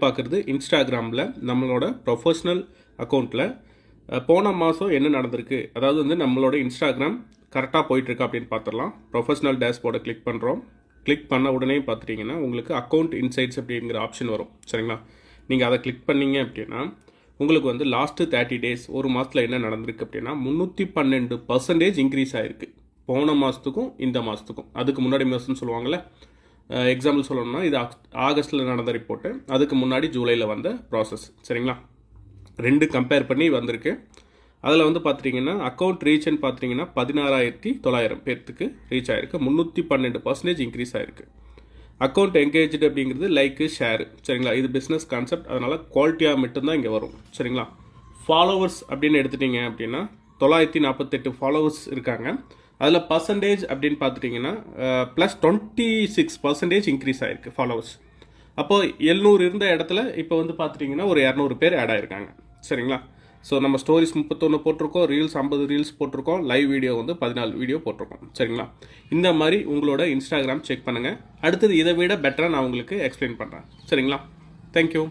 பார்க்குறது இன்ஸ்டாகிராமில் நம்மளோட ப்ரொஃபஷ்னல் அக்கௌண்ட்டில் போன மாதம் என்ன நடந்திருக்கு? அதாவது வந்து நம்மளோட இன்ஸ்டாகிராம் கரெக்டாக போயிட்டுருக்கா அப்படின்னு பார்த்துடலாம் ப்ரொஃபஷ்னல் டேஷ்போர்டை கிளிக் பண்ணுறோம் கிளிக் பண்ண உடனே பார்த்துட்டிங்கன்னா உங்களுக்கு அக்கௌண்ட் இன்சைட்ஸ் அப்படிங்கிற ஆப்ஷன் வரும். சரிங்களா? நீங்கள் அதை கிளிக் பண்ணீங்க அப்படின்னா உங்களுக்கு வந்து லாஸ்ட்டு தேர்ட்டி டேஸ் ஒரு மாதத்தில் என்ன நடந்திருக்கு அப்படின்னா முந்நூற்றி பன்னெண்டு பர்சன்டேஜ் இன்க்ரீஸ் ஆகிருக்கு போன மாதத்துக்கும் இந்த மாதத்துக்கும் அதுக்கு முன்னாடி மாதம்னு சொல்லுவாங்கள்ல எக்ஸாம்பிள் சொல்லணும்னா இது ஆகஸ்ட்டில் நடந்த ரிப்போர்ட்டு அதுக்கு முன்னாடி ஜூலையில் வந்த ப்ராசஸ் சரிங்களா? ரெண்டு கம்பேர் பண்ணி வந்திருக்கு. அதில் வந்து பார்த்துட்டிங்கன்னா அக்கௌண்ட் ரீச்னு பார்த்துட்டிங்கன்னா பதினாறாயிரத்தி தொள்ளாயிரம் பேர்த்துக்கு ரீச் ஆயிருக்கு. முந்நூற்றி பன்னெண்டு பர்சன்டேஜ் இன்க்ரீஸ் ஆயிருக்கு. அக்கௌண்ட் என்கேஜ்டு அப்படிங்கிறது லைக்கு ஷேரு சரிங்களா? இது பிஸ்னஸ் கான்செப்ட் அதனால் குவாலிட்டியாக மட்டும்தான் இங்கே வரும். சரிங்களா? ஃபாலோவர்ஸ் அப்படின்னு எடுத்துட்டிங்க அப்படின்னா தொள்ளாயிரத்தி நாற்பத்தெட்டு ஃபாலோவர்ஸ் இருக்காங்க. அதில் பர்சன்டேஜ் அப்படின்னு பார்த்துட்டிங்கன்னா plus twenty six percentage increase ஆயிருக்கு ஃபாலோவர்ஸ் அப்போது எழுநூறு இருந்த இடத்துல இப்போ வந்து பார்த்துட்டிங்கன்னா ஒரு இரநூறு பேர் ஆட் ஆயிருக்காங்க. சரிங்களா? ஸோ நம்ம ஸ்டோரிஸ் முப்பத்தொன்று போட்டிருக்கோம் ரீல்ஸ் ஐம்பது ரீல்ஸ் போட்டிருக்கோம் லைவ் வீடியோ வந்து பதினாலு வீடியோ போட்டிருக்கோம். சரிங்களா? இந்த மாதிரி உங்களோட இன்ஸ்டாகிராம் செக் பண்ணுங்கள் அடுத்தது இதை விட பெட்டராக நான் உங்களுக்கு எக்ஸ்பிளைன் பண்ணுறேன் சரிங்களா? தேங்க்யூ